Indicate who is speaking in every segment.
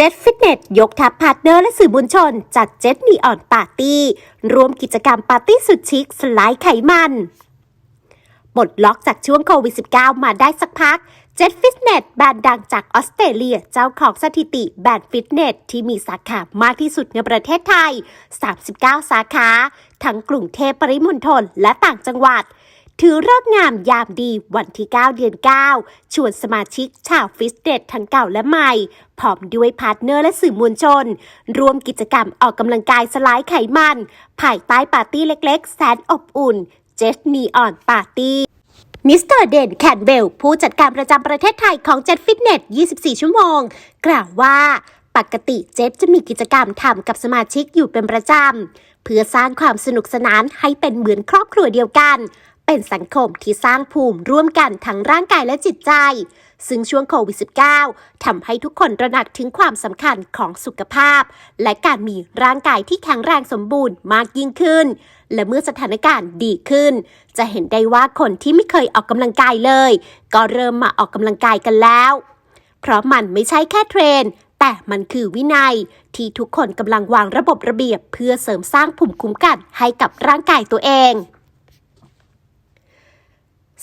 Speaker 1: จ็ตฟิตเนสยกทัพพาร์ทเนอร์และสื่อมวลชนจัดเจ็ตนีออนปาร์ตี้รวมกิจกรรมปาร์ตี้สุดชิคสลายไขมันปลดล็อกจากช่วงโควิด -19 มาได้สักพัก เจ็ตฟิตเนสแบรนด์ดังจากออสเตรเลีย เจ้าของสถิติแบรนด์ฟิตเนสที่มีสาขามากที่สุดในประเทศไทย 39 สาขา ทั้งกรุงเทพปริมณฑลและต่างจังหวัด ถือเลิกงามยามดีวันที่ 9 เดือน 9 ชวนสมาชิกชาวฟิตเนสทั้งเก่าและใหม่ พร้อมด้วยพาร์ทเนอร์และสื่อมวลชน ร่วมกิจกรรมออกกำลังกายสลายไขมัน ภายใต้ปาร์ตี้เล็กๆ แสนอบอุ่นเจสนีออนปาร์ตี้มิสเตอร์เดนแคนเบลผู้จัดการประจำประเทศไทยของเจ็ตฟิตเนส 24 ชั่วโมง กล่าวว่าปกติเจ็จะมีกิจกรรมทำกับสมาชิกอยู่เป็นประจำ เพื่อสร้างความสนุกสนานให้เป็นเหมือนครอบครัวเดียวกัน เป็นสังคมที่สร้างภูมิร่วมกันทั้งร่างกายและจิตใจ ซึ่งช่วงโควิด -19 ทำให้ทุกคนตระหนักถึงความสำคัญของสุขภาพ และการมีร่างกายที่แข็งแรงสมบูรณ์มากยิ่งขึ้น และเมื่อสถานการณ์ดีขึ้น จะเห็นได้ว่าคนที่ไม่เคยออกกำลังกายเลย ก็เริ่มมาออกกำลังกายกันแล้ว เพราะมันไม่ใช่แค่เทรนแต่มันคือวินัยที่ทุกคนกำลังวางระบบระเบียบ เพื่อเสริมสร้างภูมิคุ้มกันให้กับร่างกายตัวเอง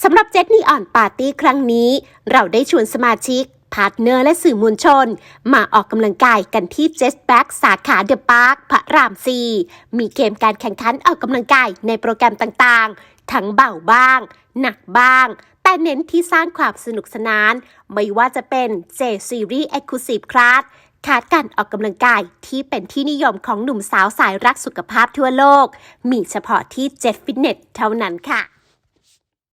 Speaker 1: สำหรับเจ็ตนีออนปาร์ตี้ครั้งนี้ เราได้ชวนสมาชิก พาร์ทเนอร์และสื่อมวลชน มาออกกำลังกายกันที่เจสแบ็กสาขาเดอะพาร์คพระรามซีมีเกมการแข่งขันออกกำลังกายในโปรแกรมต่างๆ ทั้งเบาบ้าง หนักบ้าง แต่เน้นที่สร้างความสนุกสนาน ไม่ว่าจะเป็น J Series Exclusive Class คาดการออกกำลังกายที่เป็นที่นิยมของหนุ่มสาวสายรักสุขภาพทั่วโลก มีเฉพาะที่เจ็ตฟิตเนสเท่านั้นค่ะ